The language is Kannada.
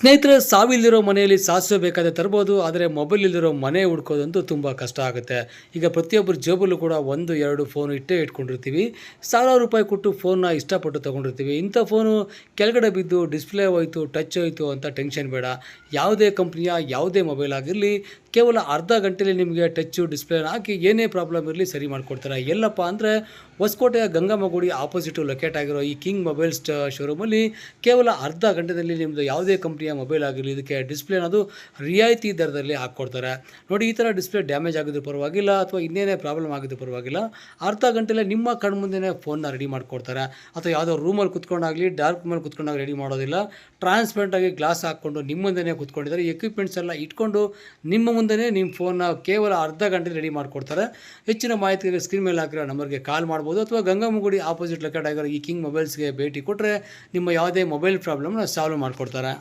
ಸ್ನೇಹಿತರೆ, ಸಾವಿಲ್ದಿರೋ ಮನೆಯಲ್ಲಿ ಸಾಸಿವೆ ಬೇಕಾದರೆ ತರ್ಬೋದು, ಆದರೆ ಮೊಬೈಲ್ ಇಲ್ದಿರೋ ಮನೆ ಹುಡ್ಕೋದಂತೂ ತುಂಬ ಕಷ್ಟ ಆಗುತ್ತೆ. ಈಗ ಪ್ರತಿಯೊಬ್ಬರ ಜೇಬಲ್ಲೂ ಕೂಡ ಒಂದು, ಎರಡು ಫೋನ್ ಇಟ್ಟೇ ಇಟ್ಕೊಂಡಿರ್ತೀವಿ. ಸಾವಿರಾರು ರೂಪಾಯಿ ಕೊಟ್ಟು ಫೋನ್ನ ಇಷ್ಟಪಟ್ಟು ತೊಗೊಂಡಿರ್ತೀವಿ. ಇಂಥ ಫೋನು ಕೆಳಗಡೆ ಬಿದ್ದು ಡಿಸ್ಪ್ಲೇ ಹೋಯಿತು ಟಚ್ ಹೋಯಿತು ಅಂತ ಟೆನ್ಷನ್ ಬೇಡ. ಯಾವುದೇ ಕಂಪ್ನಿಯ ಯಾವುದೇ ಮೊಬೈಲ್ ಆಗಿರಲಿ, ಕೇವಲ ಅರ್ಧ ಗಂಟೆಯಲ್ಲಿ ನಿಮಗೆ ಟಚ್ಚು ಡಿಸ್ಪ್ಲೇನ ಹಾಕಿ ಏನೇ ಪ್ರಾಬ್ಲಮ್ ಇರಲಿ ಸರಿ ಮಾಡಿಕೊಡ್ತಾರೆ. ಎಲ್ಲಪ್ಪ ಅಂದರೆ, ಹೊಸಕೋಟೆಯ ಗಂಗಮ್ಮಗುಡಿ ಆಪೋಸಿಟು ಲೊಕೇಟ್ ಆಗಿರೋ ಈ ಕಿಂಗ್ ಮೊಬೈಲ್ಸ್ ಶೋರೂಮಲ್ಲಿ ಕೇವಲ ಅರ್ಧ ಗಂಟೆಯಲ್ಲಿ ನಿಮ್ಮದು ಯಾವುದೇ ಕಂಪ್ನಿಯ ಮೊಬೈಲ್ ಆಗಿರಲಿ, ಇದಕ್ಕೆ ಡಿಸ್ಪ್ಲೇ ಅನ್ನೋದು ರಿಯಾಯಿತಿ ದರದಲ್ಲಿ ಹಾಕ್ಕೊಡ್ತಾರೆ. ನೋಡಿ, ಈ ಥರ ಡಿಸ್ಪ್ಲೇ ಡ್ಯಾಮೇಜ್ ಆಗಿದ್ರು ಪರವಾಗಿಲ್ಲ ಅಥವಾ ಇನ್ನೇನೇ ಪ್ರಾಬ್ಲಮ್ ಆಗಿದ್ರು ಪರವಾಗಿಲ್ಲ. ಅರ್ಧ ಗಂಟೆಲೆ ನಿಮ್ಮ ಕಣ್ಮುಂದೆನೇ ಫೋನ್ನ ರೆಡಿ ಮಾಡಿಕೊಡ್ತಾರೆ. ಅಥವಾ ಯಾವುದೋ ರೂಮಲ್ಲಿ ಕುತ್ಕೊಂಡಾಗಲಿ ಡಾರ್ಕ್ ಮೇಲೆ ಕುತ್ಕೊಂಡಾಗ ರೆಡಿ ಮಾಡೋದಿಲ್ಲ. ಟ್ರಾನ್ಸ್ಪರೆಂಟಾಗಿ ಗ್ಲಾಸ್ ಹಾಕ್ಕೊಂಡು ನಿಮ್ಮ ಮುಂದೆನೇ ಕುತ್ಕೊಂಡಿದ್ದಾರೆ. ಎಕ್ವಿಪ್ಮೆಂಟ್ಸ್ ಎಲ್ಲ ಇಟ್ಕೊಂಡು ನಿಮ್ಮ ಮುಂದೆನೇ ನಿಮ್ಮ ಫೋನ್ನ ಕೇವಲ ಅರ್ಧ ಗಂಟೆ ರೆಡಿ ಮಾಡಿಕೊಡ್ತಾರೆ. ಹೆಚ್ಚಿನ ಮಾಹಿತಿಗೆ ಸ್ಕ್ರೀನ್ ಮೇಲೆ ಹಾಕಿರೋ ನಂಬರ್ಗೆ ಕಾಲ್ ಮಾಡ್ಬೋದು. ಅಥವಾ ಗಂಗಮ್ಮಗುಡಿ ಆಪೋಸಿಟ್ ಲೊಕೇಟ್ ಆಗಿರೋ ಈ ಕಿಂಗ್ ಮೊಬೈಲ್ಸ್ಗೆ ಭೇಟಿ ಕೊಟ್ಟರೆ ನಿಮ್ಮ ಯಾವುದೇ ಮೊಬೈಲ್ ಪ್ರಾಬ್ಲಮ್ನ ಸಾಲ್ವ್ ಮಾಡಿಕೊಡ್ತಾರೆ.